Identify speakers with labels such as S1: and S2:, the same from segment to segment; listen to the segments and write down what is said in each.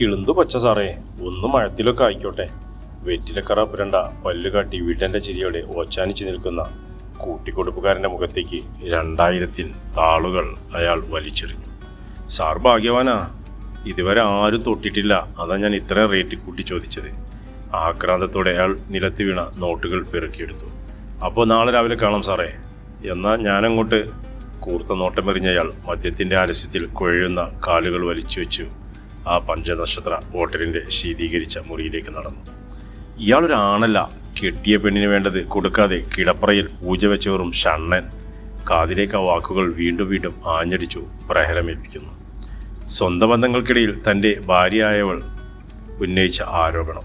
S1: കിളുന്തു പച്ച സാറേ ഒന്ന് മഴത്തിലൊക്കെ ആയിക്കോട്ടെ. വെറ്റിലക്കറ പുരണ്ട പല്ല് കാട്ടി വീട്ടന്റെ ചിരിയോടെ ഓച്ചാനിച്ച് നിൽക്കുന്ന കൂട്ടിക്കൊടുപ്പുകാരന്റെ മുഖത്തേക്ക് രണ്ടായിരത്തിൽ താളുകൾ അയാൾ വലിച്ചെറിഞ്ഞു. സാർ ഭാഗ്യവാനാ ഇതുവരെ ആരും തൊട്ടിട്ടില്ല. അതാ ഞാൻ ഇത്രയും റേറ്റ് കൂട്ടി ചോദിച്ചത്. ആക്രാന്തത്തോടെ അയാൾ നിലത്ത് വീണ നോട്ടുകൾ പെറുക്കിയെടുത്തു. അപ്പോൾ നാളെ രാവിലെ കാണാം സാറേ. എന്നാൽ ഞാനങ്ങോട്ട് കൂർത്ത നോട്ടമെറിഞ്ഞ അയാൾ മദ്യത്തിന്റെ ആലസ്യത്തിൽ കുഴയുന്ന കാലുകൾ വലിച്ചു വെച്ചു ആ പഞ്ചനക്ഷത്ര ഹോട്ടലിന്റെ ശീതീകരിച്ച മുറിയിലേക്ക് നടന്നു. ഇയാളൊരാണല്ല കെട്ടിയ പെണ്ണിന് വേണ്ടത് കൊടുക്കാതെ കിടപ്പറയിൽ പൂജ വെച്ചവറും ഷണ്ണൻ കാതിലേക്ക് ആ വാക്കുകൾ വീണ്ടും വീണ്ടും ആഞ്ഞടിച്ചു പ്രഹരമേൽപ്പിക്കുന്നു. സ്വന്തം ബന്ധങ്ങൾക്കിടയിൽ തന്റെ ഭാര്യയായവൾ ഉന്നയിച്ച ആരോപണം.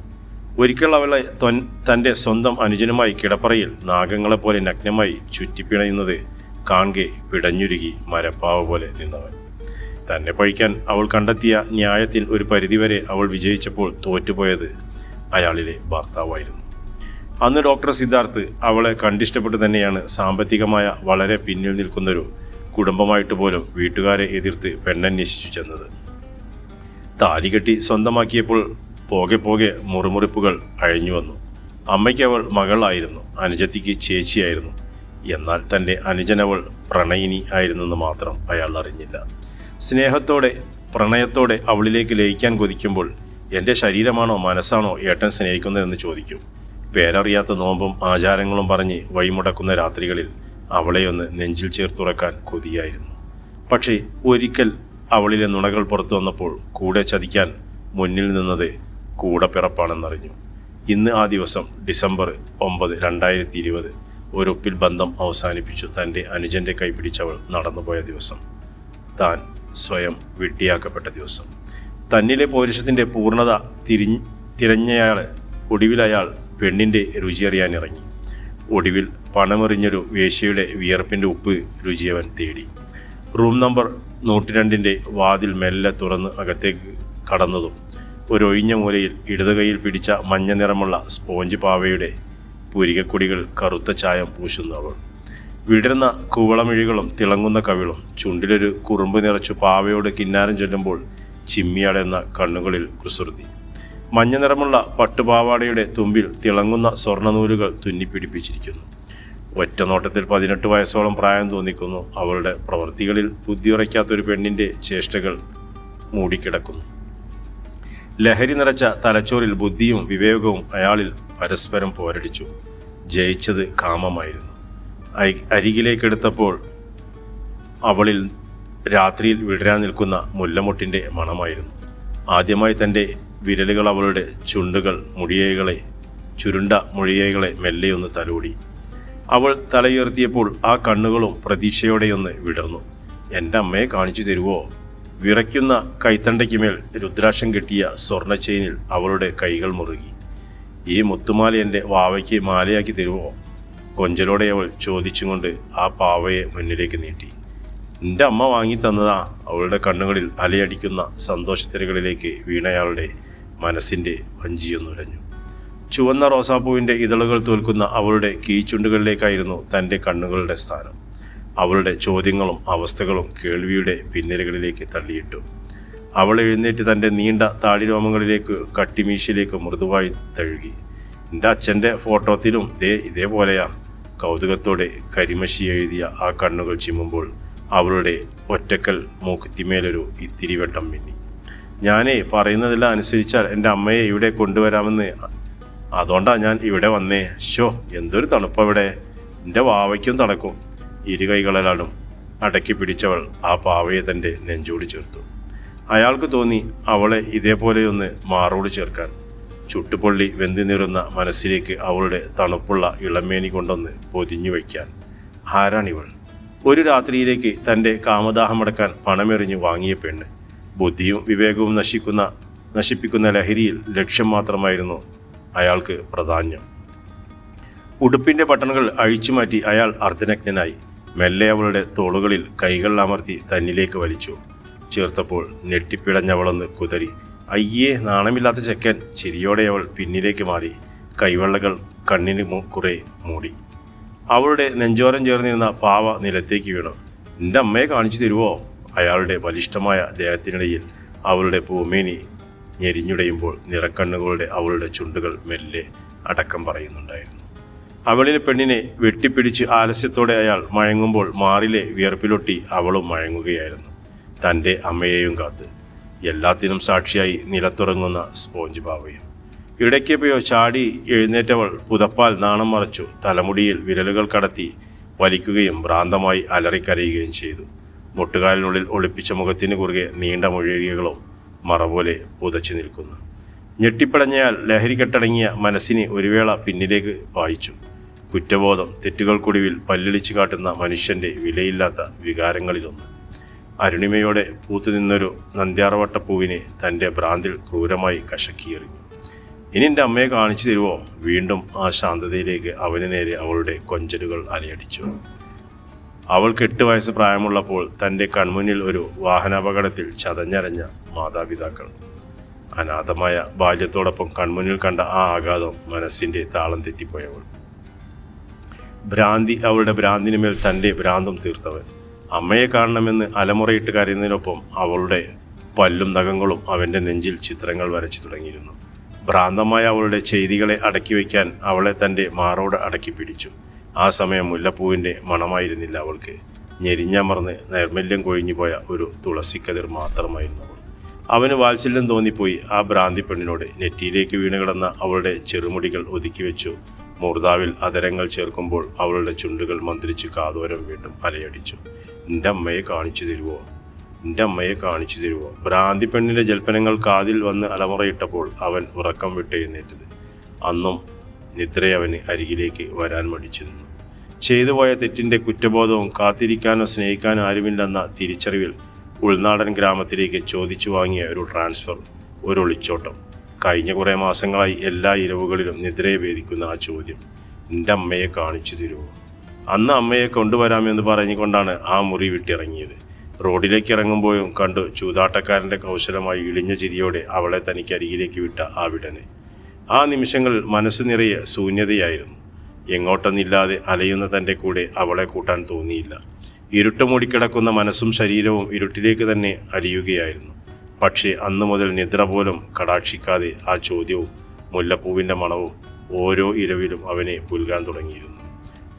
S1: ഒരിക്കൽ അവളെ തൊൻ തന്റെ സ്വന്തം അനുജനുമായി കിടപ്പറയിൽ നാഗങ്ങളെപ്പോലെ നഗ്നമായി ചുറ്റിപ്പിണയുന്നത് കാൺകെ പിടഞ്ഞുരുകി മരപ്പാവ് പോലെ നിന്നവൻ. തന്നെ പഴിക്കാൻ അവൾ കണ്ടെത്തിയ ന്യായത്തിൽ ഒരു പരിധിവരെ അവൾ വിജയിച്ചപ്പോൾ തോറ്റുപോയത് അയാളിലെ ഭർത്താവായിരുന്നു. അന്ന് ഡോക്ടർ സിദ്ധാർത്ഥ് അവളെ കണ്ടിഷ്ടപ്പെട്ട് തന്നെയാണ് സാമ്പത്തികമായ വളരെ പിന്നിൽ നിൽക്കുന്നൊരു കുടുംബമായിട്ട് പോലും വീട്ടുകാരെ എതിർത്ത് പെണ്ണന്വേഷിച്ചു ചെന്നത്. താലി കെട്ടി സ്വന്തമാക്കിയപ്പോൾ പോകെ പോകെ മുറിമുറിപ്പുകൾ അഴിഞ്ഞു വന്നു. അമ്മയ്ക്ക് അവൾ മകളായിരുന്നു അനുജത്തിക്ക് ചേച്ചിയായിരുന്നു. എന്നാൽ തന്റെ അനുജനവൾ പ്രണയിനി ആയിരുന്നെന്ന് മാത്രം അയാൾ അറിഞ്ഞില്ല. സ്നേഹത്തോടെ പ്രണയത്തോടെ അവളിലേക്ക് ലയിക്കാൻ കൊതിക്കുമ്പോൾ എന്റെ ശരീരമാണോ മനസ്സാണോ ഏട്ടൻ സ്നേഹിക്കുന്നതെന്ന് ചോദിക്കും. പേരറിയാത്ത നോമ്പും ആചാരങ്ങളും പറഞ്ഞ് വഴിമുടക്കുന്ന രാത്രികളിൽ അവളെയൊന്ന് നെഞ്ചിൽ ചേർത്തുറക്കാൻ കൊതിയായിരുന്നു. പക്ഷേ ഒരിക്കൽ അവളിലെ നുണകൾ പുറത്തു വന്നപ്പോൾ കൂടെ ചതിക്കാൻ മുന്നിൽ നിന്നത് കൂടെ പിറപ്പാണെന്നറിഞ്ഞു ഇന്ന് ആ ദിവസം ഡിസംബർ ഒമ്പത് രണ്ടായിരത്തി ഇരുപത് ഒരൊപ്പിൽ ബന്ധം അവസാനിപ്പിച്ചു തന്റെ അനുജന്റെ കൈപിടിച്ചവൾ നടന്നുപോയ ദിവസം. താൻ സ്വയം വെട്ടിയാക്കപ്പെട്ട ദിവസം. തന്നിലെ പൗരുഷത്തിന്റെ പൂർണത തിരി തിരഞ്ഞയാൾ ഒടുവിലയാൾ പെണ്ണിന്റെ രുചിയറിയാനിറങ്ങി. ഒടുവിൽ പണമെറിഞ്ഞൊരു വേശ്യയുടെ വിയർപ്പിന്റെ ഉപ്പ് രുചിയവൻ തേടി. റൂം നമ്പർ നൂറ്റി രണ്ടിന്റെ വാതിൽ മെല്ലെ തുറന്ന് അകത്തേക്ക് കടന്നതും ഒരൊഴിഞ്ഞ മൂലയിൽ ഇടത് കൈയിൽ പിടിച്ച മഞ്ഞ നിറമുള്ള സ്പോഞ്ച് പാവയുടെ പുരികക്കൊടികൾ കറുത്ത ചായം പൂശുന്നു അവൾ വിടരുന്ന കൂവളമിഴികളും തിളങ്ങുന്ന കവിളും ചുണ്ടിലൊരു കുറുമ്പ് നിറച്ചു പാവയോട് കിന്നാരം ചൊല്ലുമ്പോൾ ചിമ്മിയടയുന്ന കണ്ണുകളിൽ കുസൃതി. മഞ്ഞ നിറമുള്ള പട്ടുപാവാടയുടെ തുമ്പിൽ തിളങ്ങുന്ന സ്വർണനൂലുകൾ തുന്നിപ്പിടിപ്പിച്ചിരിക്കുന്നു. ഒറ്റ നോട്ടത്തിൽ പതിനെട്ട് വയസ്സോളം പ്രായം തോന്നിക്കുന്നു. അവളുടെ പ്രവൃത്തികളിൽ ബുദ്ധിയുറയ്ക്കാത്തൊരു പെണ്ണിന്റെ ചേഷ്ടകൾ മൂടിക്കിടക്കുന്നു. ലഹരി നിറച്ച തലച്ചോറിൽ ബുദ്ധിയും വിവേകവും അയാളിൽ പരസ്പരം പോരടിച്ചു. ജയിച്ചത് കാമമായിരുന്നു. അരികിലേക്കെടുത്തപ്പോൾ അവളിൽ രാത്രിയിൽ വിടരാൻ നിൽക്കുന്ന മുല്ലമുട്ടിന്റെ മണമായിരുന്നു. ആദ്യമായി തന്റെ വിരലുകൾ അവളുടെ ചുണ്ടുകൾ മുടിയകളെ ചുരുണ്ട മുഴിയകളെ മെല്ലെയൊന്ന് തലോടി. അവൾ തലയുയർത്തിയപ്പോൾ ആ കണ്ണുകളും പ്രതീക്ഷയോടെയൊന്ന് വിടർന്നു. എന്റെ അമ്മയെ കാണിച്ചു തരുവോ? വിറയ്ക്കുന്ന കൈത്തണ്ടയ്ക്ക് മേൽ രുദ്രാക്ഷം കെട്ടിയ സ്വർണ ചെയിനിൽ അവളുടെ കൈകൾ മുറുകി. ഈ മുത്തുമാല എന്റെ വാവയ്ക്ക് മാലയാക്കി തരുവോ? കൊഞ്ചലോടെ അവൾ ചോദിച്ചുകൊണ്ട് ആ പാവയെ മുന്നിലേക്ക് നീട്ടി. എന്റെ അമ്മ വാങ്ങി തന്നതാ. അവളുടെ കണ്ണുകളിൽ അലയടിക്കുന്ന സന്തോഷത്തിരകളിലേക്ക് വീണയാളുടെ മനസ്സിന്റെ വഞ്ചിയൊന്നുരഞ്ഞു ചുവന്ന റോസാപ്പൂവിന്റെ ഇതളുകൾ തോൽക്കുന്ന അവളുടെ കീച്ചുണ്ടുകളിലേക്കായിരുന്നു തന്റെ കണ്ണുകളുടെ സ്ഥാനം. അവളുടെ ചോദ്യങ്ങളും അവസ്ഥകളും കേൾവിയുടെ പിന്നിലകളിലേക്ക് തള്ളിയിട്ടു. അവൾ എഴുന്നേറ്റ് തന്റെ നീണ്ട താടിരോമങ്ങളിലേക്ക് കട്ടിമീശിലേക്ക് മൃദുവായി തഴുകി. എന്റെ അച്ഛന്റെ ഫോട്ടോത്തിലും ഇതേ ഇതേപോലെയാ. കൗതുകത്തോടെ കരിമഷി എഴുതിയ ആ കണ്ണുകൾ ചിമ്മുമ്പോൾ അവളുടെ ഒറ്റക്കൽ മൂക്കുത്തിമേലൊരു ഇത്തിരി വെട്ടം മിന്നി. ഞാനേ പറയുന്നതെല്ലാം അനുസരിച്ചാൽ എന്റെ അമ്മയെ ഇവിടെ കൊണ്ടുവരാമെന്ന്. അതുകൊണ്ടാണ് ഞാൻ ഇവിടെ വന്നേ. ഷോ എന്തൊരു തണുപ്പവിടെ. എന്റെ വാവയ്ക്കും തണുക്കും. ഇരു കൈകളാലും അടക്കി പിടിച്ചവൾ ആ പാവയെ തന്റെ നെഞ്ചോട് ചേർത്തു. അയാൾക്ക് തോന്നി അവളെ ഇതേപോലെയൊന്ന് മാറോട് ചേർക്കാൻ. ചുട്ടുപൊള്ളി വെന്തി നിറുന്ന മനസ്സിലേക്ക് അവളുടെ തണുപ്പുള്ള ഇളമേനി കൊണ്ടൊന്ന് പൊതിഞ്ഞു വയ്ക്കാൻ. ആരാണിവൾ? ഒരു രാത്രിയിലേക്ക് തന്റെ കാമദാഹമടക്കാൻ പണമെറിഞ്ഞു വാങ്ങിയ പെണ്ണ്. ബുദ്ധിയും വിവേകവും നശിക്കുന്ന നശിപ്പിക്കുന്ന ലഹരിയിൽ ലക്ഷ്യം മാത്രമായിരുന്നു അയാൾക്ക് പ്രധാന്യം. ഉടുപ്പിന്റെ ബട്ടണുകൾ അഴിച്ചുമാറ്റി അയാൾ അർദ്ധനഗ്നനായി. മെല്ലെ അവളുടെ തോളുകളിൽ കൈകൾ അമർത്തി തന്നിലേക്ക് വലിച്ചു. ചേർത്തപ്പോൾ ഞെട്ടിപ്പിടഞ്ഞവളൊന്ന് കുതറി അയ്യേ നാണമില്ലാത്ത ചെക്കൻ. ചിരിയോടെ അവൾ പിന്നിലേക്ക് മാറി. കൈവെള്ളകൾ കണ്ണിന് കുറെ മൂടി. അവളുടെ നെഞ്ചോരം ചേർന്നിരുന്ന പാവ നിലത്തേക്ക് വീണു. എന്റെ അമ്മയെ കാണിച്ചു തരുവോ? അയാളുടെ ബലിഷ്ഠമായ ദേഹത്തിനിടയിൽ അവളുടെ പൂമേനി ഞെരിഞ്ഞുടയുമ്പോൾ നിറക്കണ്ണുകളുടെ അവളുടെ ചുണ്ടുകൾ മെല്ലെ അടക്കം പറയുന്നുണ്ടായിരുന്നു. അവളിലെ പെണ്ണിനെ വെട്ടിപ്പിടിച്ച് ആലസ്യത്തോടെ അയാൾ മയങ്ങുമ്പോൾ മാറിലെ വിയർപ്പിലൊട്ടി അവളും മയങ്ങുകയായിരുന്നു. തന്റെ അമ്മയെയും കാത്ത്. എല്ലാത്തിനും സാക്ഷിയായി നിലത്തുറങ്ങുന്ന സ്പോഞ്ച് ബാവയും ഇടയ്ക്കെപ്പോയോ ചാടി എഴുന്നേറ്റവൾ പുതപ്പാൽ നാണം മറച്ചു തലമുടിയിൽ വിരലുകൾ കടത്തി വലിക്കുകയും ഭ്രാന്തമായി അലറിക്കരയുകയും ചെയ്തു. മുട്ടുകാലിനുള്ളിൽ ഒളിപ്പിച്ച മുഖത്തിന് കുറുകെ നീണ്ട മൊഴികളും മറപോലെ പുതച്ചു നിൽക്കുന്നു. ഞെട്ടിപ്പടഞ്ഞയാൽ ലഹരി കെട്ടടങ്ങിയ മനസ്സിനെ ഒരു വേള പിന്നിലേക്ക് വായിച്ചു കുറ്റബോധം തെറ്റുകൾക്കൊടുവിൽ പല്ലിളിച്ചു കാട്ടുന്ന മനുഷ്യന്റെ വിലയില്ലാത്ത വികാരങ്ങളിലൊന്ന്. അരുണിമയോടെ പൂത്തുനിന്നൊരു നന്ദ്യാർവട്ടപ്പൂവിനെ തന്റെ ഭ്രാന്തിൽ ക്രൂരമായി കശക്കിയെറിഞ്ഞു. ഇനി എന്റെ അമ്മയെ കാണിച്ചു തരുമോ വീണ്ടും ആ ശാന്തതയിലേക്ക് അവന് നേരെ അവളുടെ കൊഞ്ചലുകൾ അലയടിച്ചു. അവൾക്ക് എട്ട് വയസ്സ് പ്രായമുള്ളപ്പോൾ തന്റെ കൺമുന്നിൽ ഒരു വാഹനാപകടത്തിൽ ചതഞ്ഞരഞ്ഞ മാതാപിതാക്കൾ. അനാഥമായ ബാല്യത്തോടൊപ്പം കൺമുന്നിൽ കണ്ട ആ ആഘാതം മനസ്സിന്റെ താളം തെറ്റിപ്പോയവൾ ഭ്രാന്തി അവളുടെ ഭ്രാന്തിന് മേൽ തന്റെ ഭ്രാന്തം തീർത്തവൻ. അമ്മയെ കാണണമെന്ന് അലമുറയിട്ട് കരയുന്നതിനൊപ്പം അവളുടെ പല്ലും നഖങ്ങളും അവന്റെ നെഞ്ചിൽ ചിത്രങ്ങൾ വരച്ചു തുടങ്ങിയിരുന്നു. ഭ്രാന്തമായ അവളുടെ ചെയ്തികളെ അടക്കി വയ്ക്കാൻ അവളെ തന്റെ മാറോട് അടക്കി പിടിച്ചു. ആ സമയം മുല്ലപ്പൂവിന്റെ മണമായിരുന്നില്ല അവൾക്ക്. ഞെരിഞ്ഞമർന്ന് നൈർമല്യം കൊഴിഞ്ഞുപോയ ഒരു തുളസിക്കതിർ മാത്രമായിരുന്നു അവൾ. അവന് വാത്സല്യം തോന്നിപ്പോയി. ആ ഭ്രാന്തി പെണ്ണിനോട് നെറ്റിയിലേക്ക് വീണ് കിടന്ന അവളുടെ ചെറുമുടികൾ ഒതുക്കി വെച്ചു. മൂർദാവിൽ അതരങ്ങൾ ചേർക്കുമ്പോൾ അവളുടെ ചുണ്ടുകൾ മന്ത്രിച്ച് കാതോരം വീണ്ടും അലയടിച്ചു. എന്റെ അമ്മയെ കാണിച്ചു തരുവോ? എന്റെ അമ്മയെ കാണിച്ചു തരുവോ? ഭ്രാന്തി പെണ്ണിന്റെ ജൽപ്പനങ്ങൾ കാതിൽ വന്ന് അലമുറയിട്ടപ്പോൾ അവൻ ഉറക്കം വിട്ടെഴുന്നേറ്റത് അന്നും നിദ്രയവന് അരികിലേക്ക് വരാൻ മടിച്ചു നിന്നു. ചെയ്തുപോയ തെറ്റിന്റെ കുറ്റബോധവും കാത്തിരിക്കാനോ സ്നേഹിക്കാനോ ആരുമില്ലെന്ന തിരിച്ചറിവിൽ ഉൾനാടൻ ഗ്രാമത്തിലേക്ക് ചോദിച്ചു വാങ്ങിയ ഒരു ട്രാൻസ്ഫർ ഒരു ഒളിച്ചോട്ടം. കഴിഞ്ഞ കുറേ മാസങ്ങളായി എല്ലാ ഇരവുകളിലും നിദ്രയെ വേദിക്കുന്ന ആ ചോദ്യം. എന്റെ അമ്മയെ കാണിച്ചു തരുമോ? അന്ന് അമ്മയെ കൊണ്ടുവരാമെന്ന് പറഞ്ഞുകൊണ്ടാണ് ആ മുറി വിട്ടിറങ്ങിയത്. റോഡിലേക്ക് ഇറങ്ങുമ്പോഴും കണ്ടു ചൂതാട്ടക്കാരന്റെ കൗശലമായി ഇളിഞ്ഞ ചിരിയോടെ അവളെ തനിക്ക് അരികിലേക്ക് വിട്ട ആ വിടനെ. ആ നിമിഷങ്ങൾ മനസ്സ് നിറയെ ശൂന്യതയായിരുന്നു. എങ്ങോട്ടെന്നില്ലാതെ അലയുന്ന തന്റെ കൂടെ അവളെ കൂട്ടാൻ തോന്നിയില്ല. ഇരുട്ട് മൂടിക്കിടക്കുന്ന മനസ്സും ശരീരവും ഇരുട്ടിലേക്ക് തന്നെ അലിയുകയായിരുന്നു. പക്ഷേ അന്നു മുതൽ നിദ്ര പോലും കടാക്ഷിക്കാതെ ആ ചോദ്യവും മുല്ലപ്പൂവിന്റെ മണവും ഓരോ ഇരവിലും അവനെ പുൽകാൻ തുടങ്ങിയിരുന്നു.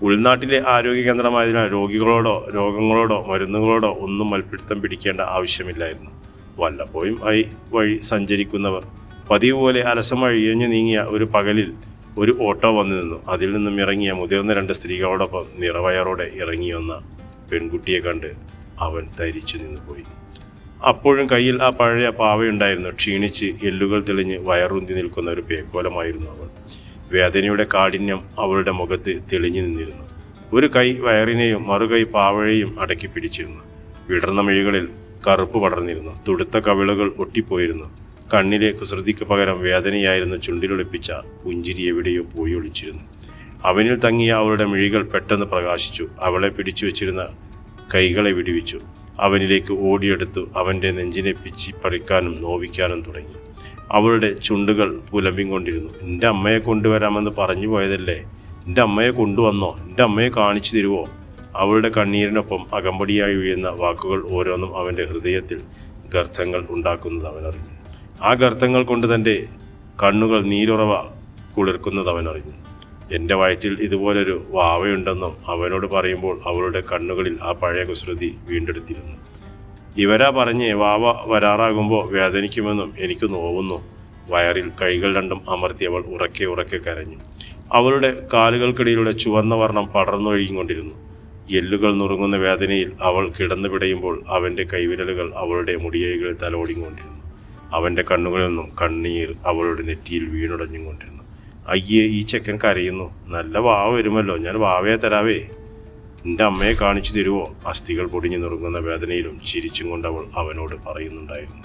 S1: ഉൾനാട്ടിലെ ആരോഗ്യ കേന്ദ്രമായതിനാൽ രോഗികളോടോ രോഗങ്ങളോടോ മരുന്നുകളോടോ ഒന്നും മൽപ്പിടുത്തം പിടിക്കേണ്ട ആവശ്യമില്ലായിരുന്നു. വല്ലപ്പോഴും ആയി വഴി സഞ്ചരിക്കുന്നവർ പതിവ് പോലെ അലസമായി ഇഴഞ്ഞു നീങ്ങിയ ഒരു പകലിൽ ഒരു ഓട്ടോ വന്നു നിന്നു. അതിൽ നിന്നും ഇറങ്ങിയ മുതിർന്ന രണ്ട് സ്ത്രീകളോടൊപ്പം നിറവയറോടെ ഇറങ്ങി വന്ന പെൺകുട്ടിയെ കണ്ട് അവൻ തരിച്ചു നിന്നുപോയി. അപ്പോഴും കയ്യിൽ ആ പഴയ പാവയുണ്ടായിരുന്നു. ക്ഷീണിച്ച് എല്ലുകൾ തെളിഞ്ഞ് വയറുന്തി നിൽക്കുന്ന ഒരു പേക്കോലമായിരുന്നു അവൾ. വേദനയുടെ കാഠിന്യം അവളുടെ മുഖത്ത് തെളിഞ്ഞു നിന്നിരുന്നു. ഒരു കൈ വയറിനെയും മറുകൈ പാവഴയും അടക്കി പിടിച്ചിരുന്നു. വിടർന്ന മിഴികളിൽ കറുപ്പ് പടർന്നിരുന്നു. തുടുത്ത കവിളുകൾ ഒട്ടിപ്പോയിരുന്നു. കണ്ണിലെ കുസൃതിക്ക് പകരം വേദനയായിരുന്നു ചുണ്ടിലൊളിപ്പിച്ച പുഞ്ചിരി എവിടെയോ പോയി ഒളിച്ചിരുന്നു. അവനിൽ തങ്ങിയ അവളുടെ മിഴികൾ പെട്ടെന്ന് പ്രകാശിച്ചു. അവളെ പിടിച്ചു വെച്ചിരുന്ന കൈകളെ വിടുവിച്ചു. അവനിലേക്ക് ഓടിയെടുത്തു അവന്റെ നെഞ്ചിനെ പിച്ചി പറിക്കാനും നോവിക്കാനും തുടങ്ങി. അവളുടെ ചുണ്ടുകൾ പുലമ്പിക്കൊണ്ടിരുന്നു. എന്റെ അമ്മയെ കൊണ്ടുവരാമെന്ന് പറഞ്ഞു പോയതല്ലേ? എന്റെ അമ്മയെ കൊണ്ടുവന്നോ? എന്റെ അമ്മയെ കാണിച്ചു തരുവോ? അവളുടെ കണ്ണീരിനൊപ്പം അകമ്പടിയായി വീഴുന്ന വാക്കുകൾ ഓരോന്നും അവന്റെ ഹൃദയത്തിൽ ഗർത്തങ്ങൾ ഉണ്ടാക്കുന്നത് അവനറിഞ്ഞു. ആ ഗർത്തങ്ങൾ കൊണ്ട് തന്റെ കണ്ണുകൾ നീരുറവ കുളിർക്കുന്നത് അവനറിഞ്ഞു. എന്റെ വയറ്റിൽ ഇതുപോലൊരു വാവയുണ്ടെന്നും അവനോട് പറയുമ്പോൾ അവളുടെ കണ്ണുകളിൽ ആ പഴയ കുസൃതി വീണ്ടെടുത്തിരുന്നു. ഇവരാ പറഞ്ഞ് വാവ വരാറാകുമ്പോൾ വേദനിക്കുമെന്നും എനിക്ക് നോവുന്നു. വയറിൽ കൈകൾ രണ്ടും അമർത്തി അവൾ ഉറക്കെ ഉറക്കെ കരഞ്ഞു. അവളുടെ കാലുകൾക്കിടയിലൂടെ ചുവന്ന വർണം പടർന്നൊഴുകിക്കൊണ്ടിരുന്നു എല്ലുകൾ നുറുങ്ങുന്ന വേദനയിൽ അവൾ കിടന്നു പിടയുമ്പോൾ അവന്റെ കൈവിരലുകൾ അവളുടെ മുടിയഴികളിൽ തലോടിക്കൊണ്ടിരുന്നു. അവന്റെ കണ്ണുകളിൽ നിന്നും കണ്ണീർ അവളുടെ നെറ്റിയിൽ വീണുടഞ്ഞുകൊണ്ടിരുന്നു. അയ്യേ ഈ ചെക്കൻ കരയുന്നു. നല്ല വാവ വരുമല്ലോ. ഞാൻ വാവയെ തരാവേ. എന്റെ അമ്മയെ കാണിച്ചു തരുവോ? അസ്ഥികൾ പൊടിഞ്ഞു നുറുങ്ങുന്ന വേദനയിലും ചിരിച്ചും കൊണ്ട് അവൾ അവനോട് പറയുന്നുണ്ടായിരുന്നു.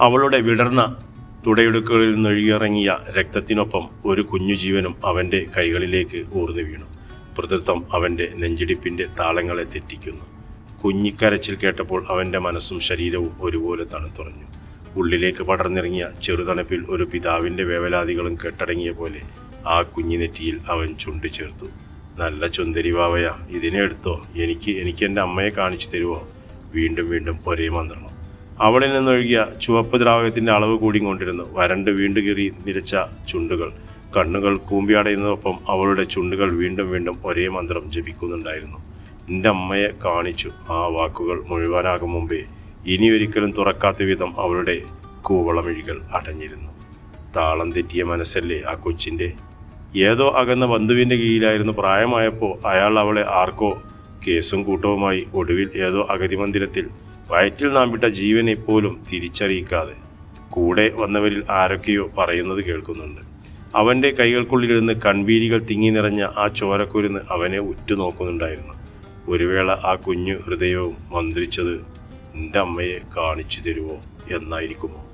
S1: അവളുടെ വിടർന്ന തുടയിടുക്കുകളിൽ നിന്നൊഴുകിയിറങ്ങിയ രക്തത്തിനൊപ്പം ഒരു കുഞ്ഞു ജീവനും അവന്റെ കൈകളിലേക്ക് ഊർന്നു വീണു. പ്രതൃത്വം അവന്റെ നെഞ്ചിടിപ്പിന്റെ താളങ്ങളെ തെറ്റിക്കുന്നു. കുഞ്ഞിക്കരച്ചിൽ കേട്ടപ്പോൾ അവന്റെ മനസ്സും ശരീരവും ഒരുപോലെ തണുത്തുറഞ്ഞു. ഉള്ളിലേക്ക് പടർന്നിറങ്ങിയ ചെറുതണുപ്പിൽ ഒരു പിതാവിന്റെ വേവലാതികളും കെട്ടടങ്ങിയ പോലെ ആ കുഞ്ഞിനെറ്റിയിൽ അവൻ ചുണ്ടു ചേർത്തു. നല്ല ചുന്തരി വാവയ ഇതിനെ എടുത്തോ. എനിക്ക് എനിക്ക് എന്റെ അമ്മയെ കാണിച്ചു തരുമോ വീണ്ടും വീണ്ടും ഒരേ മന്ത്രണം അവളിൽ നിന്നൊഴുകിയ ചുവപ്പ് ദ്രാവകത്തിന്റെ അളവ് കൂടി കൊണ്ടിരുന്നു. വരണ്ട് വീണ്ടു കീറി നിരച്ച ചുണ്ടുകൾ. കണ്ണുകൾ കൂമ്പിയടയുന്നതൊപ്പം അവളുടെ ചുണ്ടുകൾ വീണ്ടും വീണ്ടും ഒരേ മന്ത്രം ജപിക്കുന്നുണ്ടായിരുന്നു. എന്റെ അമ്മയെ കാണിച്ചു. ആ വാക്കുകൾ മുഴുവനാകും മുമ്പേ ഇനി ഒരിക്കലും തുറക്കാത്ത വിധം അവളുടെ കൂവളമിഴികൾ അടഞ്ഞിരുന്നു. താളം തെറ്റിയ മനസ്സല്ലേ ആ കൊച്ചിന്റെ? ഏതോ അകന്ന ബന്ധുവിന്റെ കീഴിലായിരുന്നു പ്രായമായപ്പോൾ അയാൾ അവളെ ആർക്കോ കേസും കൂട്ടവുമായി ഒടുവിൽ ഏതോ അഗതി മന്ദിരത്തിൽ വയറ്റിൽ നാമ്പിട്ട ജീവനെ പോലും തിരിച്ചറിയിക്കാതെ കൂടെ വന്നവരിൽ ആരൊക്കെയോ പറയുന്നത് കേൾക്കുന്നുണ്ട്. അവന്റെ കൈകൾക്കുള്ളിലിരുന്ന് കൺവീരികൾ തിങ്ങി നിറഞ്ഞ ആ ചോരക്കുരുന്ന് അവനെ ഉറ്റുനോക്കുന്നുണ്ടായിരുന്നു. ഒരുവേള ആ കുഞ്ഞു ഹൃദയവും മന്ത്രിച്ചത് എന്റെ അമ്മയെ കാണിച്ചു തരുമോ എന്നായിരിക്കുമോ?